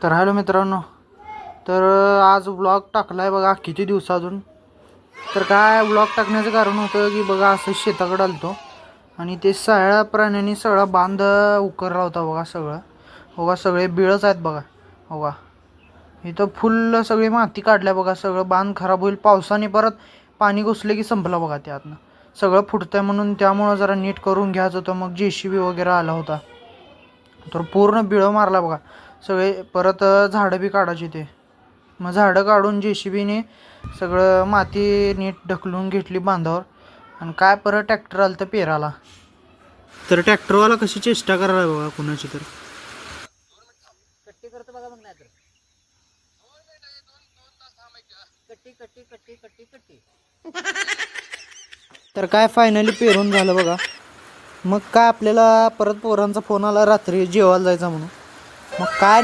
तर हॅलो मित्रांनो तर आज ब्लॉग टाकला आहे बघा किती अजून. तर काय ब्लॉग टाकण्याचं कारण होतं की बघा असं शेताकडे आलतो आणि ते सगळ्या प्राण्यांनी सगळा बांध उकरला होता बघा सगळं. बघा सगळे बिळच आहेत बघा. बघा. इथं फुल सगळी माती काढल्या बघा सगळं बांध खराब होईल पावसाने परत पाणी घुसले की संपलं बघा त्यातनं. सगळं फुटतंय म्हणून त्यामुळं जरा नीट करून घ्यायचं होतं मग जे सी बी वगैरे आला होता. तर पूर्ण बिळं मारला बघा. सगळे परत झाडं बी काढायची ते मग झाडं काढून जे सी बीने सगळं माती नीट ढकलून घेतली बांधावर. आणि काय परत ट्रॅक्टर आलं तर पेराला. तर ट्रॅक्टरवाला कशी चेष्टा करायला बघा कुणाची तर. कट्टी करतो बघा मग नाही तर कट्टी कट्टी कट्टी कट्टी कट्टी. तर काय फायनली पेरून झालं बघा. मग काय आपल्याला परत पोरांचा फोन आला रात्री जेवायला जायचा म्हणून. मग काय